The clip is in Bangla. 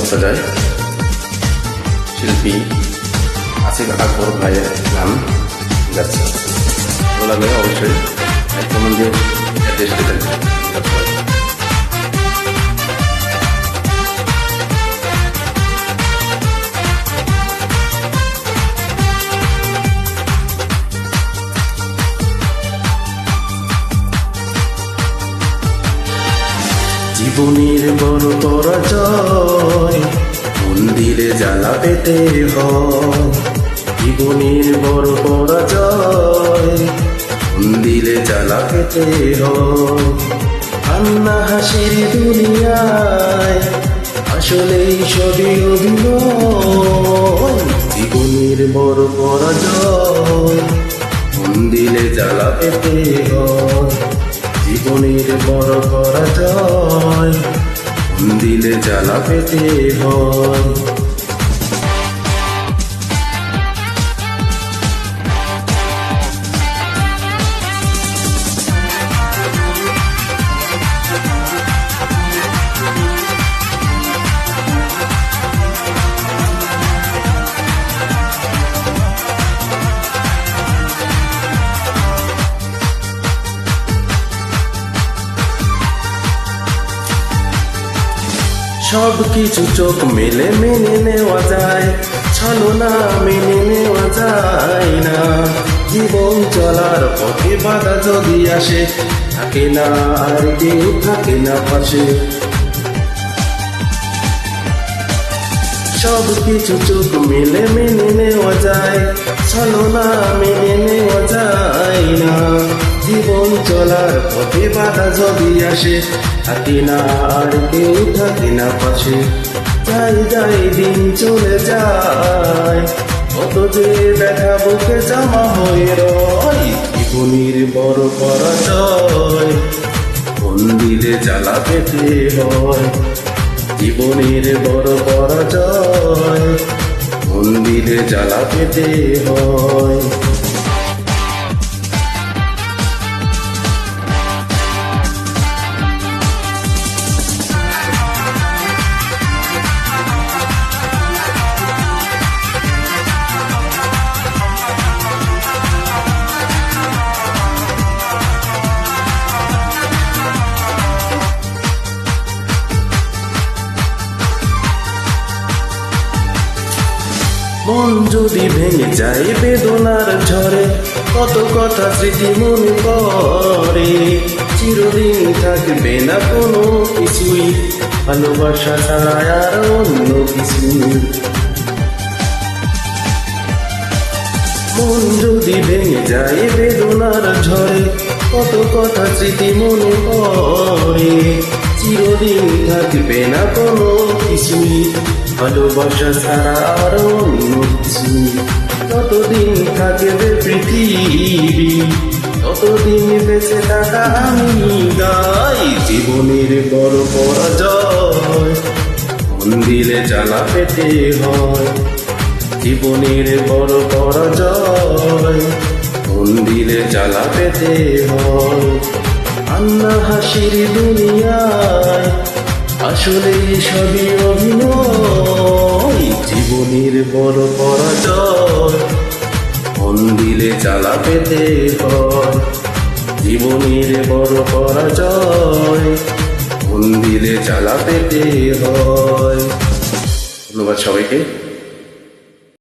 হতে যায় শিল্পী আসিফ আকবর ভাইয়ের গান গাচ্ছে বলা অবশ্যই। কমেন্ট দিয়ে অ্যাড্রেসটি জীবনের বড় পরাজয় মন্দিরে জ্বালা পেতে হয়। জীবনের বড় পরাজয় মন্দিরে জ্বালা পেতে হয়। কান্না হাসির দুনিয়ায় আসলেই সবই অভিনয় জীবনের বড় পরাজয় মন্দিরে জ্বালা পেতে হয়। জীবনের বড় পরাজয় দিলে জ্বালা পেতে হয়। সব কিছু চোখ মেলে মেনে নেওয়া যায়। ছলো না, মেনে নেওয়া যায় না। জীবন চলার পথে বাধা যদি আসে, থাকে না আর কেউ, থাকে না পাশে। সব কিছু চোখ মেলে মেনে নেওয়া যায়। না, মেনে নেওয়া যায় না। জীবন চলার পথে বাধা যদি আসে, থাকে না আর কেউ, থাকে না পাশে। যাই যাই, দিন চলে যায়। কত যে দেখা বুকে জামা হয়ে রয়, জীবনের বড় পরাজয়। মন্দিরে জ্বালা পেতে হয়, জীবনের বড় পরাজয়। মন্দিরে জ্বালা পেতে হয়। মন যদি ভেঙে যায় বেদনার ঝরে কত কথা স্মৃতি মনে করে। চিরদিন থাকবে না কোনো কিছুই, ভালোবাসা ছাড়া আর অন্য কিছু। মন যদি ভেঙে যায় বেদনার ঝরে কত কথা স্মৃতি মনে পড়ে চিরদিন থাকবে না কোনো কিছুই। ভালোবাসা ছাড়া আর অন্য কিছু যতদিন থাকবে পৃথিবী, ততদিন বেঁচে থাকা আমি গাই জীবনের বড় পরাজয়। মন্দিরে জ্বালা পেতে হয়, জীবনের বড় পরাজয়। মন্দিরে জ্বালা পেতে হয়। আন্না হাসির দুনিয়ায়। আসলে সবই অভিনয়। জীবনের বড় পরাজয়। মন্দিরে জ্বালা পেতে হয়। জীবনের বড় পরাজয়। মন্দিরে জ্বালা পেতে হয়। ধন্যবাদ সবাইকে।